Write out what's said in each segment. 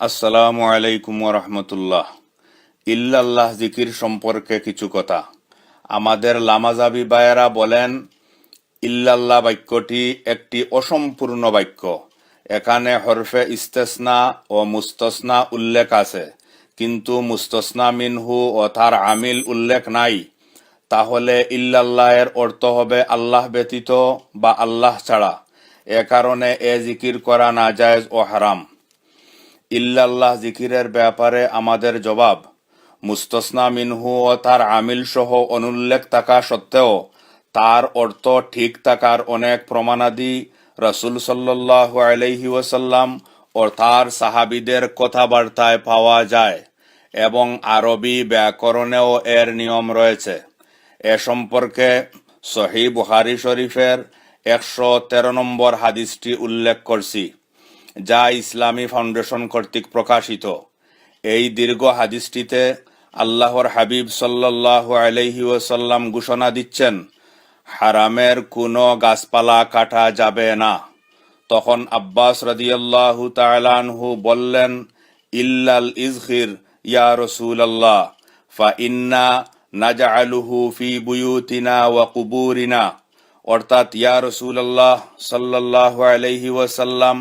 আসসালামু আলাইকুম রহমতুল্লাহ। ইল্লাল্লাহ জিকির সম্পর্কে কিছু কথা। আমাদের লামাজাবি বায়েরা বলেন, ইল্লাল্লাহ বাক্যটি একটি অসম্পূর্ণ বাক্য। এখানে হরফে ইস্তেসনা ও মুস্তসনা উল্লেখ আছে। কিন্তু মুস্তসনা মিনহু ও তার আমিল উল্লেখ নাই। তাহলে ইল্লাল্লাহ এর অর্থ হবে আল্লাহ ব্যতীত বা আল্লাহ ছাড়া। এ কারণে এ জিকির করা না ও হারাম। ইল্লাল্লাহ জিকিরের ব্যাপারে আমাদের জবাব, মুস্তসনা মিনহু ও তার আমিল সহ অনুল্লেখ থাকা সত্ত্বেও, তার অর্থ ঠিক থাকার অনেক প্রমাণাদি রসুল সাল্লাহ আলহি ওসাল্লাম ও তার সাহাবিদের কথাবার্তায় পাওয়া যায় এবং আরবি ব্যাকরণেও এর নিয়ম রয়েছে। এ সম্পর্কে সহি বুহারি শরীফের একশো তেরো নম্বর হাদিসটি উল্লেখ করছি। যা ইসলামী ফাউন্ডেশন কর্তৃক প্রকাশিত। এই দীর্ঘ হাদিসটিতে আল্লাহর হাবিব সাল্লাহ আলহি ঘোষণা দিচ্ছেন, হারামের কোনো গাছপালা কাটা যাবে না। তখন আব্বাস রদিয়াল্লাহু তালানহু বললেন, ইল্লাল ইজহির ইয়া রসুল আল্লাহ ফা ইন্না নাজআলুহু ফি বুয়ুতিনা ওয়া কুবুরিনা। অর্থাৎ, ইয়া রসুল আল্লাহ সাল্লাল্লাহু আলাইহি ওয়াসাল্লাম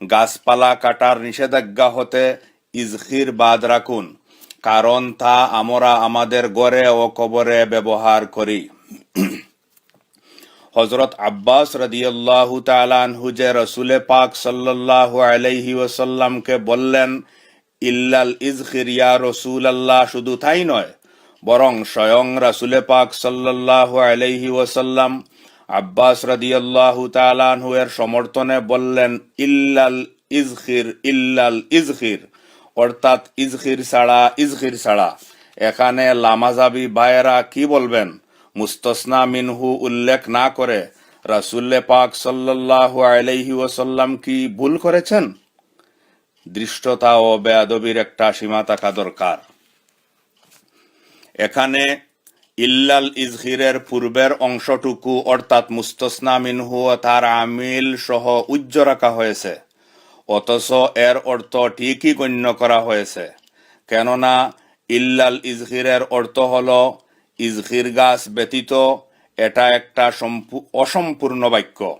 গাছপালা কাটার নিষেধাজ্ঞা হতে ইজহির বাদ রাখুন, কারণ তা আমরা আমাদের গড়ে ও কবরে ব্যবহার করি। হজরত আব্বাস রদিয়াল্লাহু তালানহু যে রসুলে পাক সাল্লাল্লাহু আলাইহি ওয়াসাল্লামকে বললেন, ইল্লাল ইজখির ইয়া রসুল আল্লাহ শুধু তাই নয়, বরং স্বয়ং রাসুলে পাক সাল্লাল্লাহু আলাইহি ওয়াসাল্লাম আব্বাস রাদিয়াল্লাহু তালানহু এর সমর্থনে বললেন, ইল্লাল ইজখির ইল্লাল ইজখির। অর্থাৎ ইজখির ছাড়া ইজখির ছাড়া। এখানে লামাজাবি বায়েরা কি বলবেন? মুস্তসনা মিনহু উল্লেখ না করে রাসুল্লে পাক সাল্লাল্লাহু আলাইহি ওয়াসাল্লাম কি ভুল করেছেন? দৃষ্টতা ও বেয়াদবির একটা সীমা থাকা দরকার। এখানে ইল্লাল ইজহিরের পূর্বের অংশটুকু অর্থাৎ মুস্তসনা মিনহু তার আমিল সহ উজ্জ রাখা হয়েছে। অথচ এর অর্থ ঠিকই গণ্য করা হয়েছে। কেননা ইল্লাল ইজহিরের অর্থ হল ইজহির গাছ ব্যতীত এটা একটা সম্পূ- অসম্পূর্ণ বাক্য।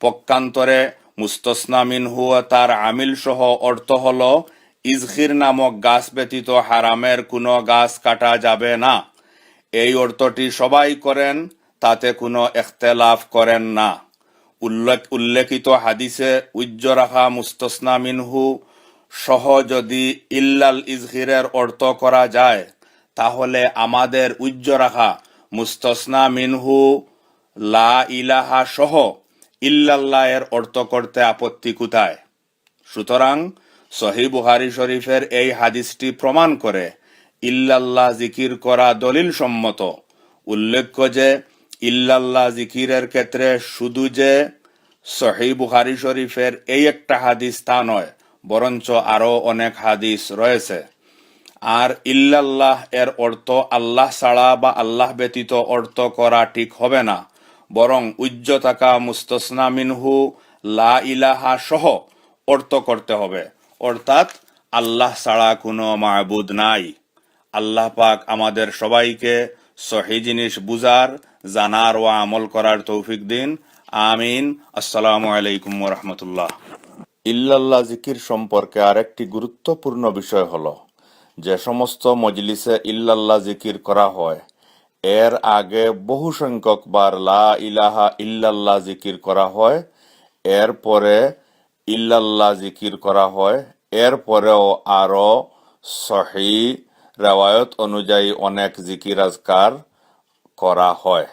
পক্ষান্তরে মুস্তসনা মিনহু তার আমিল সহ অর্থ হল ইজহির নামক গাছ ব্যতীত হারামের কোনো গাছ কাটা যাবে না। এই অর্থটি সবাই করেন, তাতে কোনো এখতেলাফ করেন না। উল্লেখ উল্লেখিত হাদিসে উজ্জ রাখা মুস্তসনা মিনহু, সহ যদি ইল্লাল ইজহিরের অর্থ করা যায়, তাহলে আমাদের উজ্জ রাখা মুস্তসনা মিনহু, লা ইলাহা সহ ইল্লাল্লাহ এর অর্থ করতে আপত্তি কোথায়? সুতরাং সহি বুহারি শরীফের এই হাদিসটি প্রমাণ করে ইল্লাল্লাহ জিকির করা দলিল সম্মত উল্লেখ্য যে, ইল্লাল্লাহ জিকিরের ক্ষেত্রে শুধু যে সহি বুহারি শরীফের এই একটা হাদিস তা নয়, বরঞ্চ আরও অনেক হাদিস রয়েছে। আর ইল্লাল্লাহ এর অর্থ আল্লাহ ছাড়া বা আল্লাহ ব্যতীত অর্থ করা ঠিক হবে না, বরং উজ্জ থাকা মুস্তসনা মিনহু লা ইলাহা সহ অর্থ করতে হবে। অর্থাৎ আল্লাহ ছাড়া কোনো মাহবুদ নাই। আল্লাহ পাক আমাদের সবাইকে সহি জিনিস বুজার, জানার ও আমল করার তৌফিক দিন। আমিন। আসসালামু আলাইকুম রহমতুল্লাহ। ইল্লাল্লাহ জিকির সম্পর্কে আরেকটি গুরুত্বপূর্ণ বিষয় হল, যে সমস্ত মজলিসে ইল্লাল্লাহ জিকির করা হয়, এর আগে বহু সংখ্যক বার লা ইলাহা ইল্লাল্লাহ জিকির করা হয়, এরপরে ইল্লাল্লাহ জিকির করা হয়, এরপরেও আরও সহি রেওয়ায়ত অনুযায়ী অনেক জিকির আজকার করা হয়।